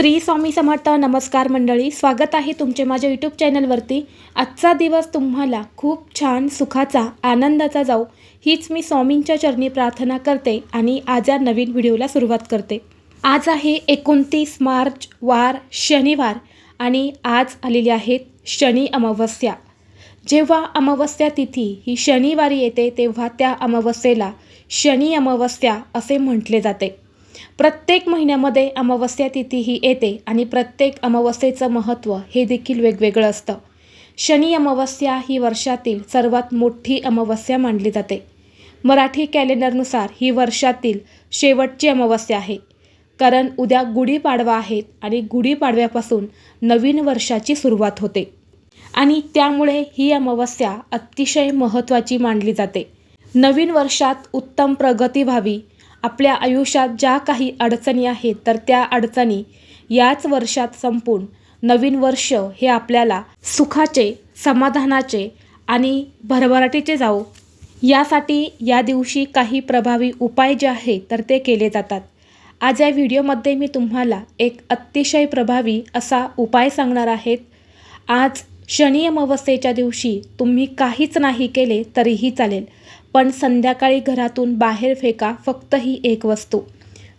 श्री स्वामी समर्थ नमस्कार मंडळी स्वागत आहे तुमचे माझ्या यूट्यूब चॅनलवरती आजचा दिवस तुम्हाला खूप छान सुखाचा आनंदाचा जाऊ हीच मी स्वामींच्या चरणी प्रार्थना करते आणि आज या नवीन व्हिडिओला सुरुवात करते. आज आहे एकोणतीस मार्च वार शनिवार आणि आज आलेली आहेत शनी अमावस्या. जेव्हा अमावस्या तिथी ही शनिवारी येते तेव्हा त्या अमावस्येला शनी अमावस्या असे म्हटले जाते. प्रत्येक महिन्यामध्ये अमावस्या तिथी ही येते आणि प्रत्येक अमावस्येचं महत्त्व हे देखील वेगवेगळं असतं. शनी अमावस्या ही वर्षातील सर्वात मोठी अमावस्या मानली जाते. मराठी कॅलेंडरनुसार ही वर्षातील शेवटची अमावस्या आहे. कारण उद्या गुढीपाडवा आहे आणि गुढीपाडव्यापासून नवीन वर्षाची सुरुवात होते. आणि त्यामुळे ही अमावस्या अतिशय महत्त्वाची मानली जाते. नवीन वर्षात उत्तम प्रगती व्हावी आपल्या आयुष्यात ज्या काही अडचणी आहेत तर त्या अडचणी याच वर्षात संपून नवीन वर्ष हे आपल्याला सुखाचे समाधानाचे आणि भरभराटीचे जाऊ यासाठी या दिवशी काही प्रभावी उपाय जे आहेत तर ते केले जातात. आज या व्हिडिओमध्ये मी तुम्हाला एक अतिशय प्रभावी असा उपाय सांगणार आहेत. आज शनी अमावस्येच्या दिवशी तुम्ही काहीच नाही केले तरीही चालेल. पण संध्याकाळी घरातून बाहेर फेका फक्त ही एक वस्तू.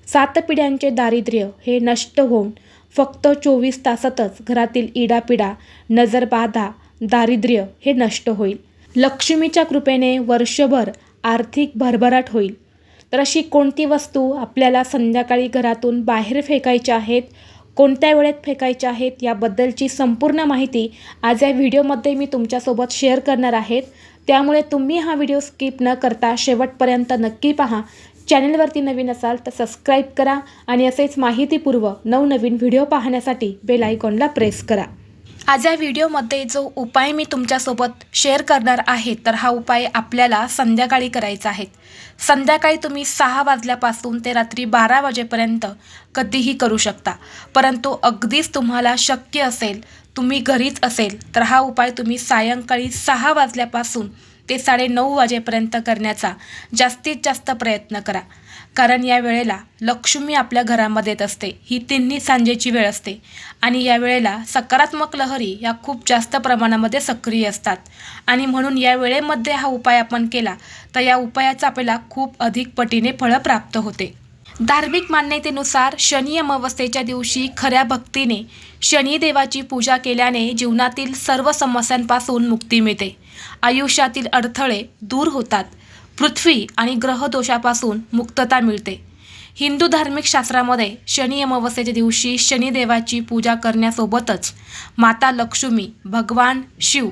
सात पिढ्यांचे दारिद्र्य हे नष्ट होऊन फक्त चोवीस तासातच घरातील इडापिडा नजरबाधा दारिद्र्य हे नष्ट होईल. लक्ष्मीच्या कृपेने वर्षभर आर्थिक भरभराट होईल. तर अशी कोणती वस्तू आपल्याला संध्याकाळी घरातून बाहेर फेकायच्या आहेत? कोणत्या वेळेत फेकायच्या आहेत याबद्दलची संपूर्ण माहिती आज या व्हिडिओमध्ये मी तुमच्यासोबत शेअर करणार आहेत. त्यामुळे तुम्ही हा व्हिडिओ स्किप न करता शेवटपर्यंत नक्की पहा. चॅनलवरती नवीन असाल तर सबस्क्राईब करा आणि असेच माहितीपूर्व नवनवीन व्हिडिओ पाहण्यासाठी बेल आयकॉनला प्रेस करा. आज या व्हिडिओमध्ये जो उपाय मी तुमच्यासोबत शेअर करणार आहे तर हा उपाय आपल्याला संध्याकाळी करायचा आहे. संध्याकाळी तुम्ही सहा वाजल्यापासून ते रात्री बारा वाजेपर्यंत कधीही करू शकता. परंतु अगदीच तुम्हाला शक्य असेल तुम्ही घरीच असेल तर हा उपाय तुम्ही सायंकाळी सहा वाजल्यापासून ते साडेनऊ वाजेपर्यंत करण्याचा जास्तीत जास्त प्रयत्न करा. कारण या वेळेला लक्ष्मी आपल्या घरामध्ये येत असते. ही तिन्ही सांजेची वेळ असते. आणि या वेळेला सकारात्मक लहरी या खूप जास्त प्रमाणामध्ये सक्रिय असतात. आणि म्हणून या वेळेमध्ये हा उपाय आपण केला तर या उपायाचा आपल्याला खूप अधिक पटीने फळं प्राप्त होते. धार्मिक मान्यतेनुसार शनी अमावस्येच्या दिवशी खऱ्या भक्तीने शनिदेवाची पूजा केल्याने जीवनातील सर्व समस्यांपासून मुक्ती मिळते. आयुष्यातील अडथळे दूर होतात. पृथ्वी आणि ग्रहदोषापासून मुक्तता मिळते. हिंदू धार्मिक शास्त्रामध्ये शनी अमावस्येच्या दिवशी शनिदेवाची पूजा करण्यासोबतच माता लक्ष्मी भगवान शिव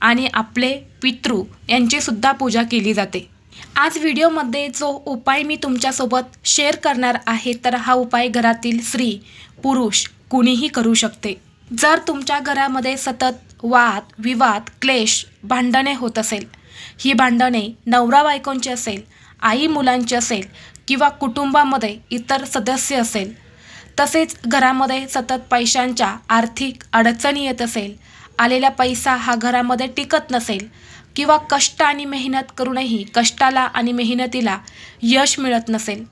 आणि आपले पितृ यांचीसुद्धा पूजा केली जाते. आज व्हिडिओमध्ये जो उपाय मी तुमच्यासोबत शेअर करणार आहे तर हा उपाय घरातील स्त्री पुरुष कुणीही करू शकते. जर तुमच्या घरामध्ये सतत वाद विवाद क्लेश भांडणे होत असेल ही भांडणे नवरा बायकोंची असेल आई मुलांची असेल किंवा कुटुंबामध्ये इतर सदस्य असेल तसेच घरामध्ये सतत पैशांच्या आर्थिक अडचणी येत असेल आलेला पैसा हा घरामध्ये टिकत नसेल किंवा कष्ट आणि मेहनत करूनही कष्टाला आणि मेहनतीला यश मिळत नसेल.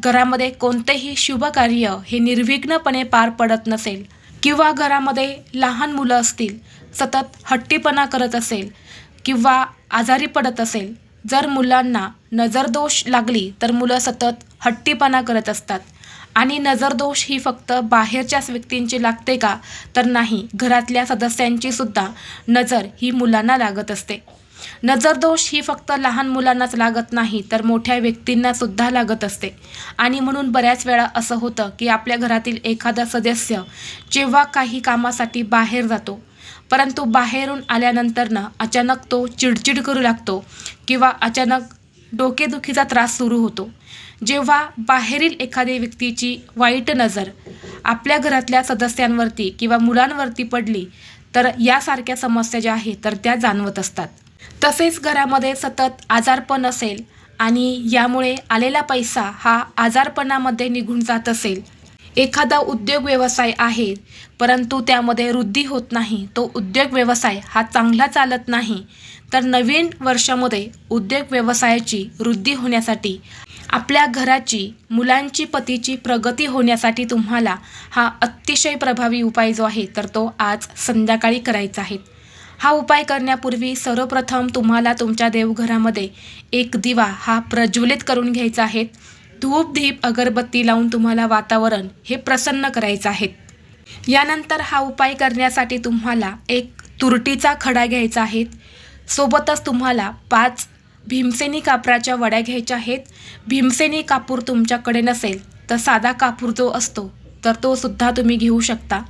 घरामध्ये कोणतेही शुभ कार्य हे निर्विघ्नपणे पार पडत नसेल किंवा घरामध्ये लहान मुलं असतील सतत हट्टीपणा करत असेल किंवा आजारी पडत असेल जर मुलांना नजरदोष लागली तर मुलं सतत हट्टीपणा करत असतात. आणि नजरदोष ही फक्त बाहेरच्याच व्यक्तींची लागते का? तर नाही. घरातल्या सदस्यांची सुद्धा नजर ही मुलांना लागत असते. नजरदोष ही फक्त लहान मुलांनाच लागत नाही तर मोठ्या व्यक्तींना सुद्धा लागत असते. आणि म्हणून बऱ्याच वेळा असं होतं की आपल्या घरातील एखादा सदस्य जेव्हा काही कामासाठी बाहेर जातो परंतु बाहेरून आल्यानंतरनं अचानक तो चिडचिड करू लागतो किंवा अचानक डोकेदुखीचा त्रास सुरू होतो. जेव्हा बाहेरील एखाद्या व्यक्तीची वाईट नजर आपल्या घरातल्या सदस्यांवरती किंवा मुलांवरती पडली तर यासारख्या समस्या ज्या आहेत तर त्या जाणवत असतात. तसेच घरामध्ये सतत आजारपण असेल आणि यामुळे आलेला पैसा हा आजारपणामध्ये निघून जात असेल एखादा उद्योग व्यवसाय आहे परंतु त्यामध्ये वृद्धी होत नाही तो उद्योग व्यवसाय हा चांगला चालत नाही तर नवीन वर्षामध्ये उद्योग व्यवसायाची वृद्धी होण्यासाठी आपल्या घराची मुलांची पतीची प्रगती होण्यासाठी तुम्हाला हा अतिशय प्रभावी उपाय जो आहे तर तो आज संध्याकाळी करायचा आहे. हा उपाय करण्यापूर्वी सर्वप्रथम तुम्हाला तुमच्या देवघरामध्ये एक दिवा हा प्रज्वलित करून घ्यायचा आहे. धूप दीप अगरबत्ती लावून तुम्हाला वातावरण हे प्रसन्न करायचं आहे. यानंतर हा उपाय करण्यासाठी तुम्हाला एक तुरटीचा खडा घ्यायचा आहे. सोबतच तुम्हाला पाच भीमसेनी कापराच्या वड्या घ्यायच्या आहेत. भीमसेनी कापूर तुमच्याकडे नसेल तर साधा कापूर जो असतो तर तो सुद्धा तुम्ही घेऊ शकता.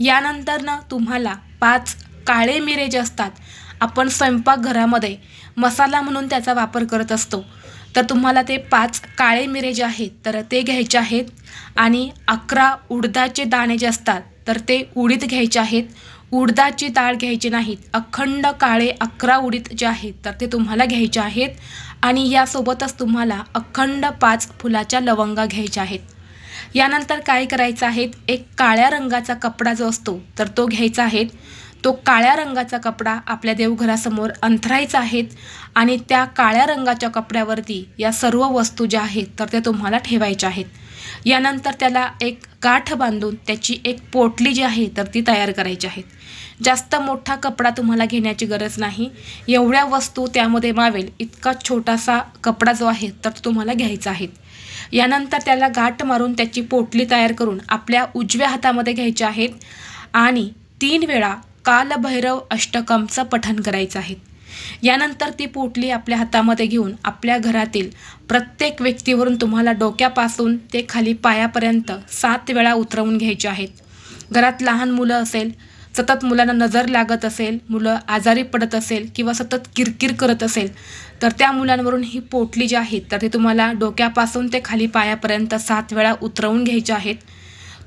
यानंतर ना तुम्हाला पाच काळे मिरे जे असतात आपण स्वयंपाकघरामध्ये मसाला म्हणून त्याचा वापर करत असतो. तर तुम्हाला ते पाच काळे मिरे जे आहेत तर ते घ्यायचे आहेत आणि अकरा उडदाचे दाणे जे असतात तर ते उडीद घ्यायचे आहेत. उडदाची डाळ घ्यायची नाहीत अखंड काळे अकरा उडीद जे आहेत तर ते तुम्हाला घ्यायचे आहेत. आणि यासोबतच तुम्हाला अखंड पाच फुलाच्या लवंगा घ्यायच्या आहेत. यानंतर काय करायचं आहे एक काळ्या रंगाचा कपडा जो असतो तर तो घ्यायचा आहे. तो काळ्या रंगाचा कपडा आपल्या देवघरासमोर अंथरायचा आहेत आणि त्या काळ्या रंगाच्या कपड्यावरती या सर्व वस्तू ज्या आहेत तर त्या तुम्हाला ठेवायच्या आहेत. यानंतर त्याला एक गाठ बांधून त्याची एक पोटली जी आहे तर ती तयार करायची आहेत जास्त मोठा कपडा तुम्हाला घेण्याची गरज नाही. एवढ्या वस्तू त्यामध्ये मावेल इतका छोटासा कपडा जो आहे तर तो तुम्हाला घ्यायचा आहे. यानंतर त्याला गाठ मारून त्याची पोटली तयार करून आपल्या उजव्या हातामध्ये घ्यायच्या आहेत. आणि तीन वेळा कालभैरव अष्टकमचं पठण करायचं आहे. यानंतर ती पोटली आपल्या हातामध्ये घेऊन आपल्या घरातील प्रत्येक व्यक्तीवरून तुम्हाला डोक्यापासून ते खाली पायापर्यंत सात वेळा उतरवून घ्यायचे आहेत. घरात लहान मुलं असेल सतत मुलांना नजर लागत असेल मुलं आजारी पडत असेल किंवा सतत किरकिर करत असेल तर त्या मुलांवरून ही पोटली जी आहे तर ती तुम्हाला डोक्यापासून ते खाली पायापर्यंत सात वेळा उतरवून घ्यायचे आहेत.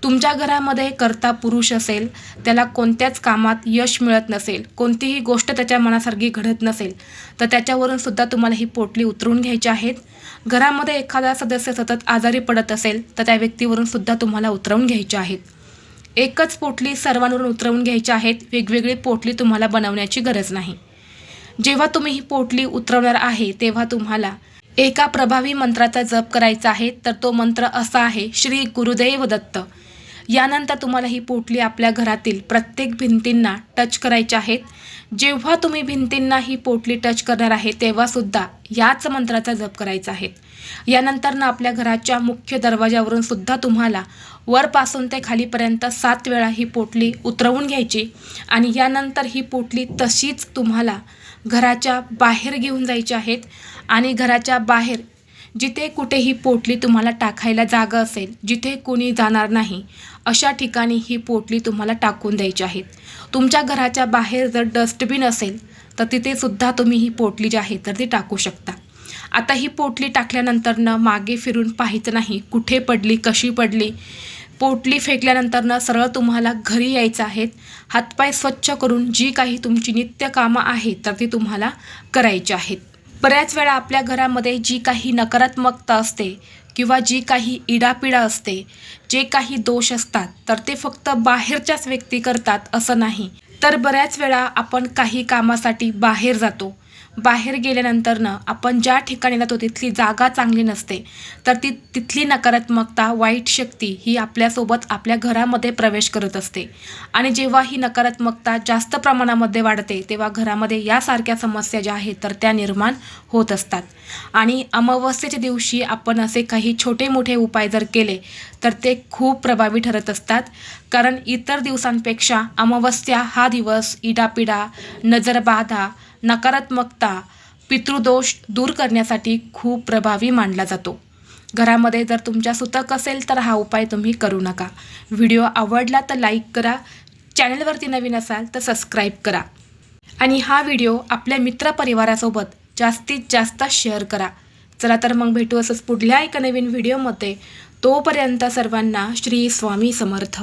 तुमच्या घरामध्ये करता पुरुष असेल त्याला कोणत्याच कामात यश मिळत नसेल कोणतीही गोष्ट त्याच्या मनासारखी घडत नसेल तर त्याच्यावरून सुद्धा तुम्हाला ही पोटली उतरून घ्यायची आहेत घरामध्ये एखादा सदस्य सतत आजारी पडत असेल तर त्या व्यक्तीवरून सुद्धा तुम्हाला उतरवून घ्यायची आहेत. एकच पोटली सर्वांवरून उतरवून घ्यायची आहेत वेगवेगळी पोटली तुम्हाला बनवण्याची गरज नाही. जेव्हा तुम्ही ही पोटली उतरवणार आहे तेव्हा तुम्हाला एका प्रभावी मंत्राचा जप करायचा आहे तर तो मंत्र असा आहे श्री गुरुदेव दत्त. यानंतर तुम्हाला ही पोटली आपल्या घरातील प्रत्येक भिंतींना टच करायच्या आहेत. जेव्हा तुम्ही भिंतींना ही पोटली टच करणार आहे तेव्हासुद्धा याच मंत्राचा जप करायचा आहे. यानंतर ना आपल्या घराच्या मुख्य दरवाजावरून सुद्धा तुम्हाला वरपासून ते खालीपर्यंत सात वेळा ही पोटली उतरवून घ्यायची. आणि यानंतर ही पोटली तशीच तुम्हाला घराच्या बाहेर घेऊन जायचे आहेत आणि घराच्या बाहेर जिथे कुठेही पोटली तुम्हाला टाकायला जागा असेल जिथे कोणी जाणार नाही अशा ठिकाणी ही पोटली तुम्हाला टाकून द्यायची आहेत. तुमच्या घराच्या बाहेर जर डस्टबिन असेल तर तिथेसुद्धा तुम्ही ही पोटली जी आहे तर ती टाकू शकता. आता ही पोटली टाकल्यानंतरनं मागे फिरून पाहायचं नाही कुठे पडली कशी पडली पोटली फेकल्यानंतरनं सरळ तुम्हाला घरी यायचं आहेत हातपाय स्वच्छ करून जी काही तुमची नित्य कामं आहेत तर ती तुम्हाला करायची आहेत. बऱ्याच वेळा आपल्या घरामध्ये जी काही नकारात्मकता असते किंवा जी काही इडापिडा असते जे काही दोष असतात तर ते फक्त बाहेरच्याच व्यक्ती करतात असं नाही. तर बऱ्याच वेळा आपण काही कामासाठी बाहेर जातो. बाहेर गेल्यानंतरनं आपण ज्या ठिकाणी जातो तिथली जागा चांगली नसते. तर ती तिथली नकारात्मकता वाईट शक्ती ही आपल्यासोबत आपल्या घरामध्ये प्रवेश करत असते. आणि जेव्हा ही नकारात्मकता जास्त प्रमाणामध्ये वाढते तेव्हा घरामध्ये यासारख्या समस्या ज्या आहेत तर त्या निर्माण होत असतात. आणि अमावस्येच्या दिवशी आपण असे काही छोटे मोठे उपाय जर केले तर ते खूप प्रभावी ठरत असतात. कारण इतर दिवसांपेक्षा अमावस्या हा दिवस इडापिडा नजरबाधा नकारात्मकता पितृदोष दूर करण्यासाठी खूप प्रभावी मानला जातो. घरामध्ये जर तुमच्या सुतक असेल तर हा उपाय तुम्ही करू नका. व्हिडिओ आवडला तर लाईक करा. चॅनलवरती नवीन असाल तर सबस्क्राईब करा. आणि हा व्हिडिओ आपल्या मित्रपरिवारासोबत जास्तीत जास्त शेअर करा. चला तर मग भेटू असंच पुढल्या एका नवीन व्हिडिओमध्ये. तोपर्यंत सर्वांना श्री स्वामी समर्थ.